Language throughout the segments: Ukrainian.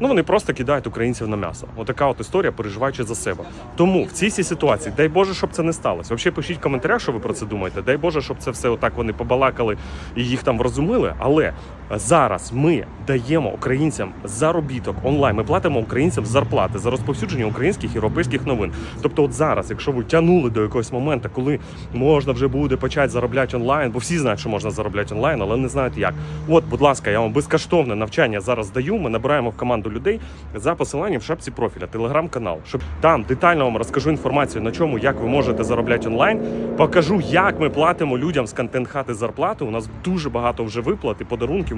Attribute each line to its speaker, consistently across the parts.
Speaker 1: ну вони просто кидають українців на м'ясо. Отака от історія, переживаючи за себе. Тому в цій ситуації, дай Боже, щоб це не сталося. Взагалі пишіть в коментарях, що ви про це думаєте. Дай Боже, щоб це все отак вони побалакали і їх там врозумили. Але зараз ми даємо українцям заробіток онлайн. Ми платимо українцям зарплати за розповсюдження українських європейських новин. Тобто, от зараз, якщо ви тягнули до якогось моменту, коли можна вже буде почати заробляти онлайн, бо всі знають, що можна заробляти онлайн, але не знають як. От, будь ласка, я вам безкоштовне навчання зараз даю. Ми набираємо в команду людей за посиланням в шапці профіля, телеграм-канал, щоб там детально вам розкажу інформацію на чому, як ви можете заробляти онлайн. Покажу, як ми платимо людям з контент хати зарплати. У нас дуже багато вже виплат і подарунків.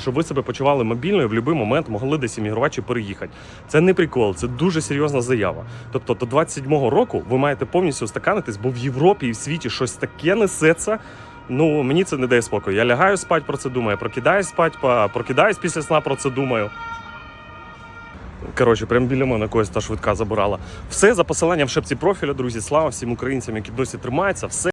Speaker 1: Щоб ви себе почували мобільно і в будь-який момент могли десь іммігрувати чи переїхати. Це не прикол, це дуже серйозна заява. Тобто до 27-го року ви маєте повністю устаканитись, бо в Європі і в світі щось таке несеться. Ну мені це не дає спокою. Я лягаю спать про це думаю, прокидаюсь спать, прокидаюсь після сна про це думаю. Коротше, прям біля мене когось та швидка забирала. Все за посиланням в шепці профіля, друзі. Слава всім українцям, які досі тримаються. Все.